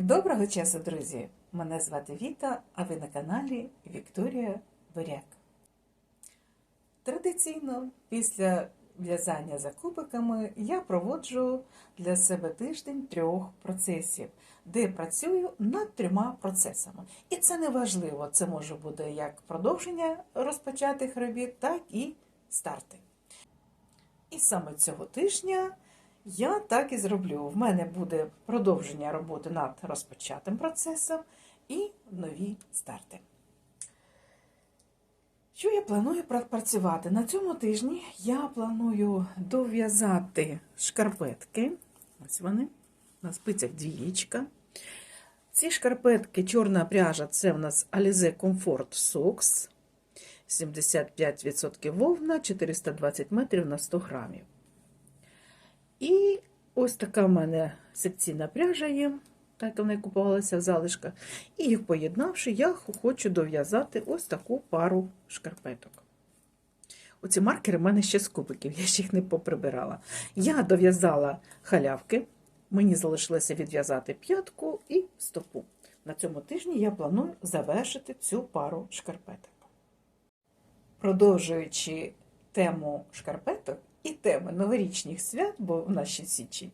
Доброго часу, друзі! Мене звати Віта, а ви на каналі Вікторія Буряк. Традиційно після в'язання за кубиками я проводжу для себе тиждень трьох процесів, де працюю над трьома процесами. І це не важливо, це може бути як продовження розпочатих робіт, так і старти. І саме цього тижня я так і зроблю. В мене буде продовження роботи над розпочатим процесом і нові старти. Що я планую працювати? На цьому тижні я планую дов'язати шкарпетки. Ось вони, на спицях двієчка. Ці шкарпетки, чорна пряжа, це в нас Alize Comfort Socks. 75% вовна, 420 метрів на 100 грамів. І ось така в мене секційна пряжа є, так вона купувалася в залишках. І їх поєднавши, я хочу дов'язати ось таку пару шкарпеток. Оці маркери в мене ще з кубиків, я ще їх не поприбирала. Я дов'язала халявки, мені залишилося відв'язати п'ятку і стопу. На цьому тижні я планую завершити цю пару шкарпеток. Продовжуючи тему шкарпеток і теми новорічних свят, бо в нас ще січень,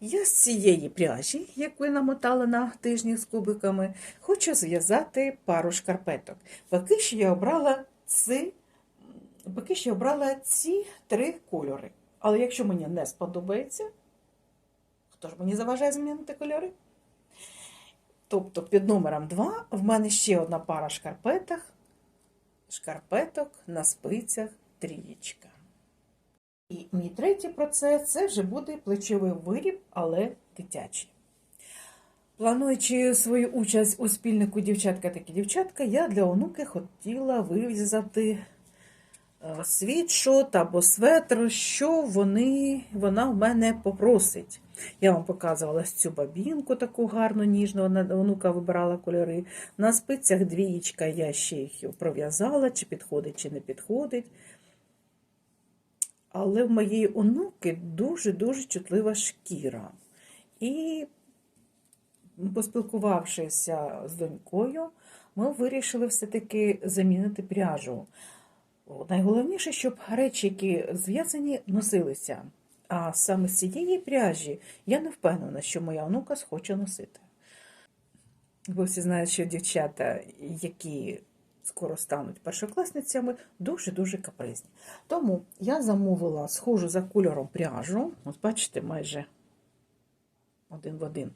я з цієї пряжі, як ви намотали на тижні з кубиками, хочу зв'язати пару шкарпеток. Поки що я обрала ці, поки що я обрала ці три кольори. Але якщо мені не сподобається, хто ж мені заважає змінити кольори? Тобто під номером 2 в мене ще одна пара шкарпеток, шкарпеток на спицях трієчка. І мій третій процес це вже буде плечовий виріб, але дитячий. Плануючи свою участь у спільнику дівчатка такі дівчатка, я для онуки хотіла вив'язати світшот або светр, що вони, вона в мене попросить. Я вам показувала цю бабінку таку гарну, ніжну, онука вибирала кольори. На спицях двієчка я ще їх пров'язала, чи підходить, чи не підходить. Але в моєї онуки дуже-дуже чутлива шкіра. І, поспілкувавшися з донькою, ми вирішили все-таки замінити пряжу. Найголовніше, щоб речі, які зв'язані, носилися. А саме з цієї пряжі я не впевнена, що моя онука схоче носити. Бо всі знають, що дівчата, які скоро стануть першокласницями, дуже-дуже капризні. Тому я замовила схожу за кольором пряжу. Ось бачите, майже один в один.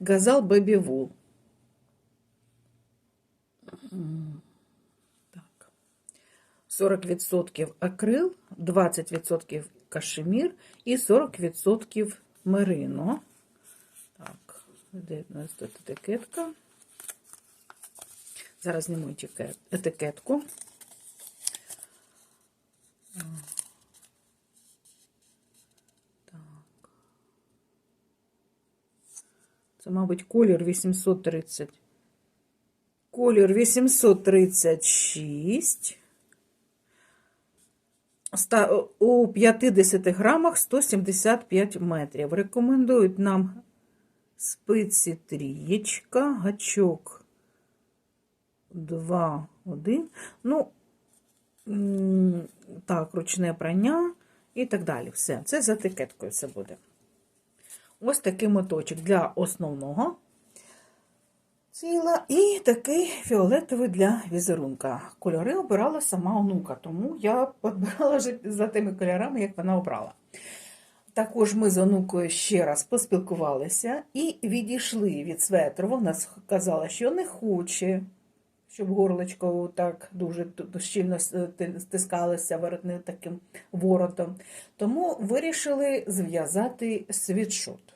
Газал Baby Wool. Так. 40% акрил, 20% кашемір і 40% мерино. Так, де у нас тут етикетка? Зараз зніму етикетку. Так. Це, мабуть, колір 830. Колір 836. У 50 грамах 175 метрів. Рекомендують нам спиці трієчка, гачок 2, 1. Ну, так, ручне прання і так далі. Все. Це з етикеткою все буде. Ось такий моточок для основного ціла і такий фіолетовий для візерунка. Кольори обирала сама онука, тому я підбирала за тими кольорами, як вона обрала. Також ми з онукою ще раз поспілкувалися і відійшли від светру. Вона сказала, що не хоче щоб горлочко так дуже щільно стискалося воротним таким воротом. Тому вирішили зв'язати світшот.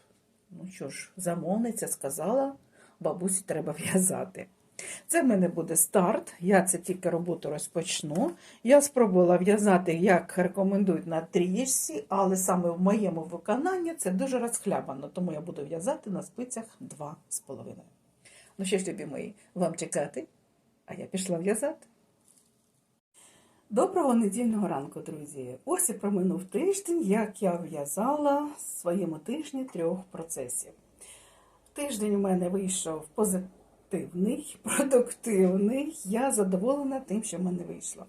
Ну що ж, замовниця сказала, бабусі треба в'язати. Це в мене буде старт, я це тільки роботу розпочну. Я спробувала в'язати, як рекомендують на трієчці, але саме в моєму виконанні це дуже розхлябано, тому я буду в'язати на спицях 2,5. Ну що ж, любі мої, вам чекати? А я пішла в'язати. Доброго недільного ранку, друзі! Ось і проминув тиждень, як я в'язала в своєму тижні трьох процесів. Тиждень у мене вийшов позитивний, продуктивний. Я задоволена тим, що в мене вийшло.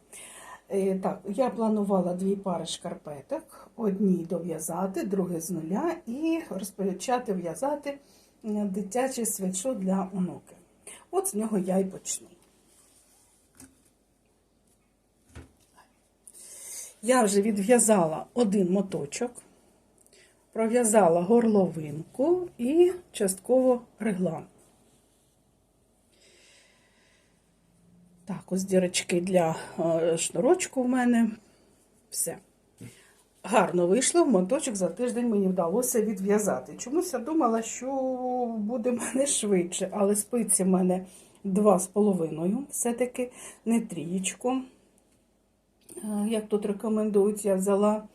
Е, Так, я планувала дві пари шкарпеток, одні дов'язати, друге з нуля, і розпочати в'язати дитячий свитшот для онуки. От з нього я і почну. Я вже відв'язала один моточок, пров'язала горловинку і частково реглан. Так, ось дірочки для е, шнурочку в мене. Все. Гарно вийшло, моточок за тиждень мені вдалося відв'язати. Чомусь я думала, що буде в мене швидше, але спиці в мене два з половиною, все-таки не трієчку. Е, Як тут рекомендують, я взяла.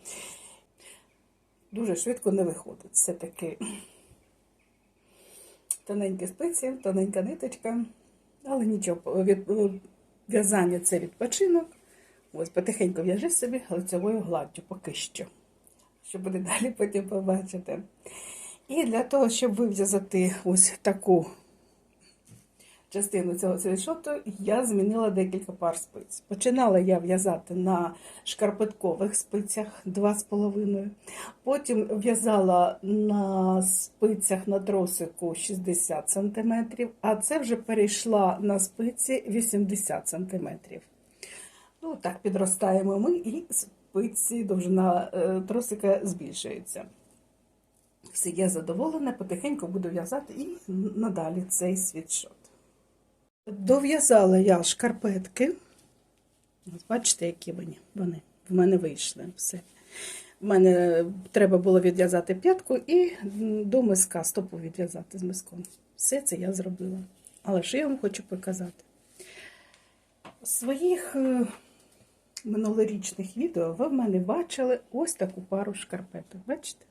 Дуже швидко не виходить. Все-таки тоненькі спиці, тоненька ниточка, але нічого, від, в'язання це відпочинок. Ось потихеньку в'яжи собі лицевою гладдю поки що. Що буде далі, потім побачите. І для того, щоб вив'язати ось таку частину цього світшоту, я змінила декілька пар спиць. Починала я в'язати на шкарпеткових спицях 2,5. Потім в'язала на спицях на тросику 60 см, а це вже перейшла на спиці 80 см. Ну, так підростаємо ми, і спиці довжина е, тросика збільшується. Все, я задоволена, потихеньку буду в'язати і надалі цей світшот. Дов'язала я шкарпетки. Ось бачите, які вони, вони в мене вийшли. Все. В мене треба було відв'язати п'ятку і до миска стопу відв'язати з миском. Все це я зробила. Але що я вам хочу показати? Своїх е, минулорічних відео ви в мене бачили ось таку пару шкарпеток. Бачите?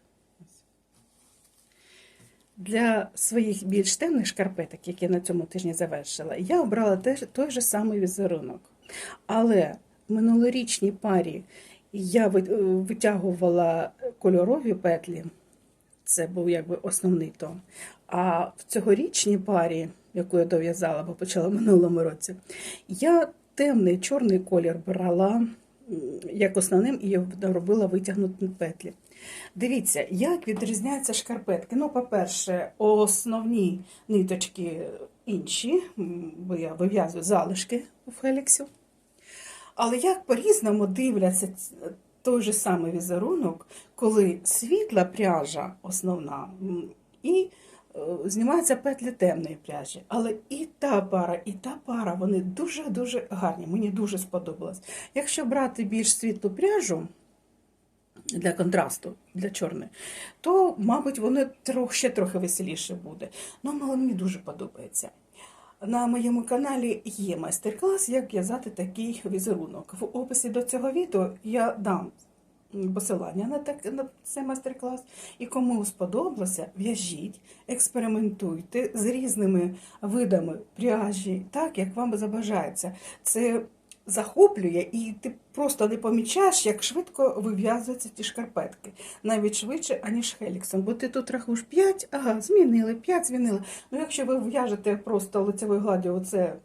Для своїх більш темних шкарпеток, які я на цьому тижні завершила, я обрала теж той же самий візерунок. Але в минулорічній парі я е, витягувала кольорові петлі, це був якби основний тон. А в цьогорічній парі, яку я дов'язала, бо почала в минулому році, я темний чорний колір брала як основним і робила витягнуті петлі. Дивіться, як відрізняються шкарпетки. Ну, по-перше, основні ниточки інші, бо я вив'язую залишки у Феліксі. Але як по-різному дивляться той же самий візерунок, коли світла пряжа основна і е, знімаються петлі темної пряжі. Але і та пара, і та пара, вони дуже-дуже гарні. Мені дуже сподобалось. Якщо брати більш світлу пряжу, для контрасту, для чорної, то, мабуть, воно трохи, ще трохи веселіше буде. Ну, але мені дуже подобається. На моєму каналі є майстер-клас, як в'язати такий візерунок. В описі до цього відео я дам посилання на, так, на цей майстер-клас. І кому сподобалося, в'яжіть, експериментуйте з різними видами пряжі, так як вам забажається. Це захоплює, і ти просто не помічаєш, як швидко вив'язуються ті шкарпетки. Навіть швидше, аніж хеліксом. Бо ти тут рахуєш 5, ага, змінили, 5 змінили. Ну, якщо ви в'яжете просто лицевою гладдю, оце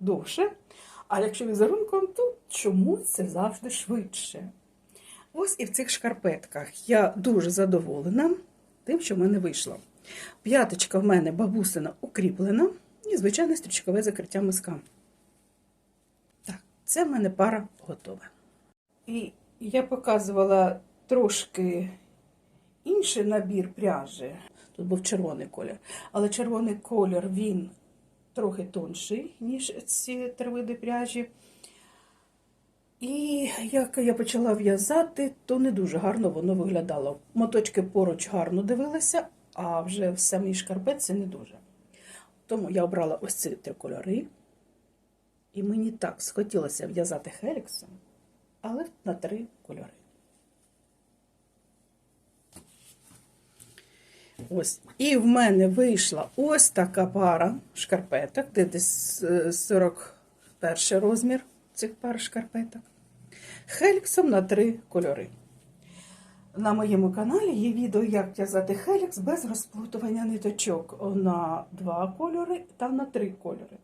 довше. А якщо візерунком, то чому це завжди швидше? Ось і в цих шкарпетках я дуже задоволена тим, що в мене вийшло. П'яточка в мене бабусина укріплена і звичайне стрічкове закриття миска. Це в мене пара готова. І я показувала трошки інший набір пряжі. Тут був червоний колір. Але червоний колір він трохи тонший, ніж ці три види пряжі. І як я почала в'язати, то не дуже гарно воно виглядало. Моточки поруч гарно дивилися, а вже в самій шкарпетці не дуже. Тому я обрала ось ці три кольори. І мені так схотілося в'язати хеліксом, але на три кольори. Ось. І в мене вийшла ось така пара шкарпеток, де десь е, 41 розмір цих пар шкарпеток. Хеліксом на три кольори. На моєму каналі є відео, як в'язати хелікс без розплутування ниточок на два кольори та на три кольори.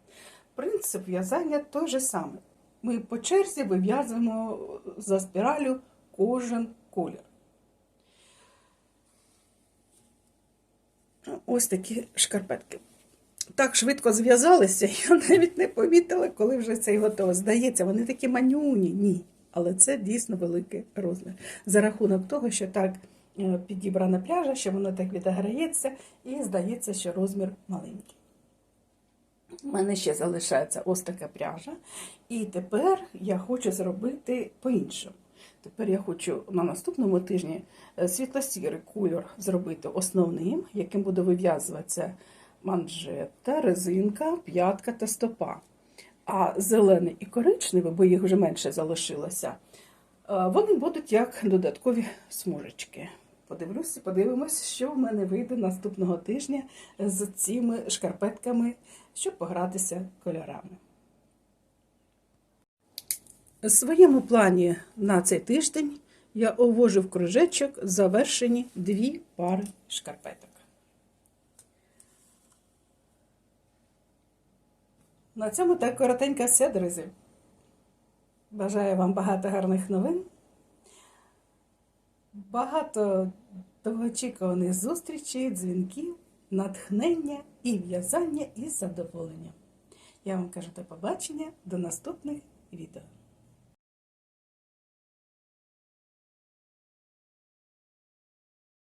Принцип в'язання той же самий. Ми по черзі вив'язуємо за спіралю кожен колір. Ось такі шкарпетки. Так швидко зв'язалися, я навіть не помітила, коли вже цей готово. Здається, вони такі манюні. Ні. Але це дійсно великий розмір. За рахунок того, що так е, підібрана пряжа, що воно так відограється, і здається, що розмір маленький. У мене ще залишається ось така пряжа. І тепер я хочу зробити по-іншому. Тепер я хочу на наступному тижні е, світло-сірий кольор зробити основним, яким буде вив'язуватися манжета, резинка, п'ятка та стопа. А зелений і коричневий, бо їх вже менше залишилося, е, вони будуть як додаткові смужечки. Подивлюся, подивимось, що в мене вийде наступного тижня з цими шкарпетками, щоб погратися кольорами. У своєму плані на цей тиждень я овожу в кружечок завершені дві пари шкарпеток. На цьому так коротенько все, друзі. Бажаю вам багато гарних новин, багато довгоочікуваних зустрічей, дзвінків, натхнення і в'язання із задоволенням. Я вам кажу до побачення, до наступних відео.